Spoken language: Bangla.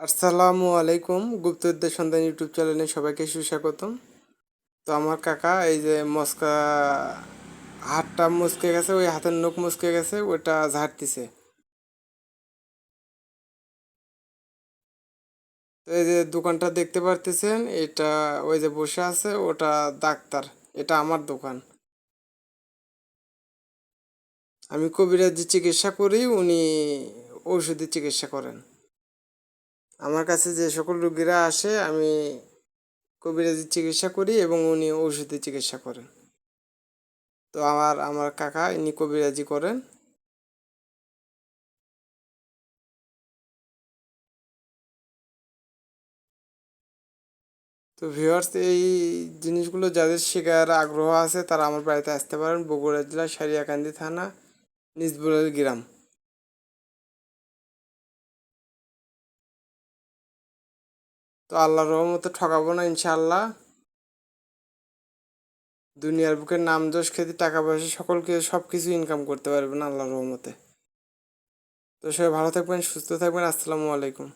আসসালামু আলাইকুম। গুপ্তবিদ্যা সন্ধান ইউটিউব চ্যানেলে সবাইকে সুস্বাগতম। তো আমার কাকা, এই যে মস্কা, হাতটা মুচকে গেছে, ওই হাতের নখ মুচকে গেছে ওটা ঝাড়তিছে। তো এই যে দোকানটা দেখতে পারতেছেন, এটা ওই যে বসে আছে, ওটা ডাক্তার, এটা আমার দোকান। আমি কবিরাজি চিকিৎসা করি, উনি ঔষধি চিকিৎসা করেন। আমার কাছে যে সকল রোগীরা আসে, আমি কবিরাজি চিকিৎসা করি এবং উনি ঔষধি চিকিৎসা করেন। তো আমার আমার কাকা ইনি কবিরাজি করেন। তো ভিউয়ার্স এই জিনিসগুলো যাদের শেখার আগ্রহ আছে, তারা আমার বাড়িতে আসতে পারেন। বগুড়া জেলা সারিয়াকান্দি থানা নিজবুলের গ্রাম। তো আল্লাহর রহমতে ঠকাবো না, ইনশাআল্লাহ। দুনিয়ার বুকে নাম দোষ খেতে, টাকা পয়সা, সকলকে সব কিছু ইনকাম করতে পারবেন আল্লাহর রহমতে। তো সবাই ভালো থাকবেন, সুস্থ থাকবেন, আসসালামু আলাইকুম।